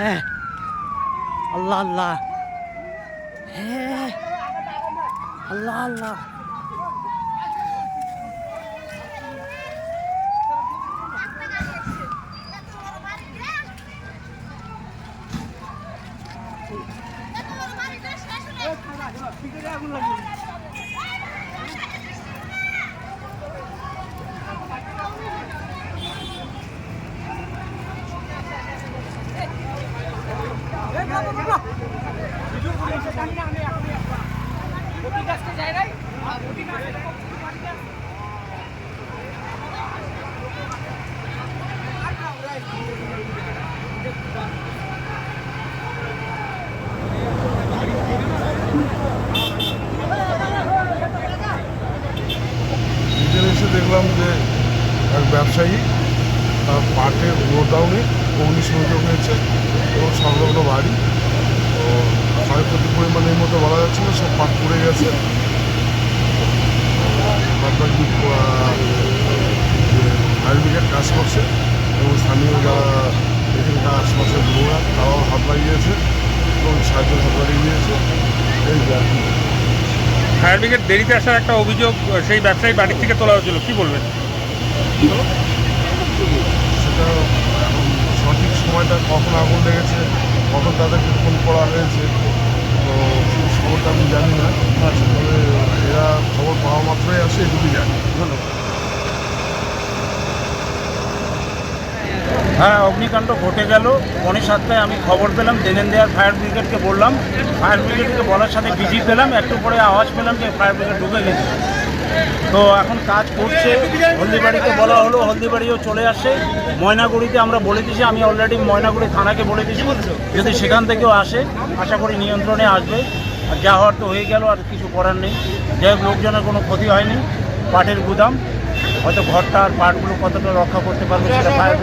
হ্যাঁ আল্লাহ আল্লাহ হ্যাঁ আল্লাহ আল্লাহ এসে দেখলাম যে এক ব্যবসায়ী, তার পাটের গোডাউনে অগ্নিসংযোগ হয়েছে, এবং সংলগ্ন বাড়ি। তো ক্ষয়ক্ষতির না সব পাট পড়ে গেছে। বাদবাকি ফায়ার ব্রিগেড কাজ করছে এবং স্থানীয় যারা এখানকার আশপাশের লোকরা তারাও হাত লাগিয়েছে এবং সাহায্য হাত লাগিয়ে দিয়েছে এই ফায়ার ব্রিগেড দেরিতে আসার একটা অভিযোগ সেই ব্যবসায়ী বাড়ির থেকে তোলা হয়েছিল কি বলবেন? সেটা এখন সঠিক সময়টা কখন আগুন লেগেছে কখন তাদেরকে ফোন করা হয়েছে তো সেই খবরটা আমি জানি না। তবে এরা খবর পাওয়া মাত্রই আসে, এটুকুই জানি। হ্যাঁ অগ্নিকাণ্ড ঘটে গেল। পৌনে সাতটায় আমি খবর পেলাম দেনেন দেয়ার ফায়ার ব্রিগেডকে বললাম। ফায়ার ব্রিগেডকে বলার সাথে বিজি পেলাম, একটু পরে আওয়াজ পেলাম যে ফায়ার ব্রিগেড ঢুকে গেছে। তো এখন কাজ করছে, হলদিবাড়িতে বলা হলো, হলদিবাড়িও চলে আসে। ময়নাগুড়িতে আমরা বলে দিয়েছি আমি অলরেডি ময়নাগুড়ি থানাকে বলে দিয়েছি যদি সেখান থেকেও আসে, আশা করি নিয়ন্ত্রণে আসবে। আর যা হওয়ার তো হয়ে গেল, আর কিছু করার নেই যাই হোক, লোকজনের কোনো ক্ষতি হয়নি পাটের গুদাম, হয়তো ঘরটা আর পাটগুলো কতটা রক্ষা করতে পারবে সেটা ভালো।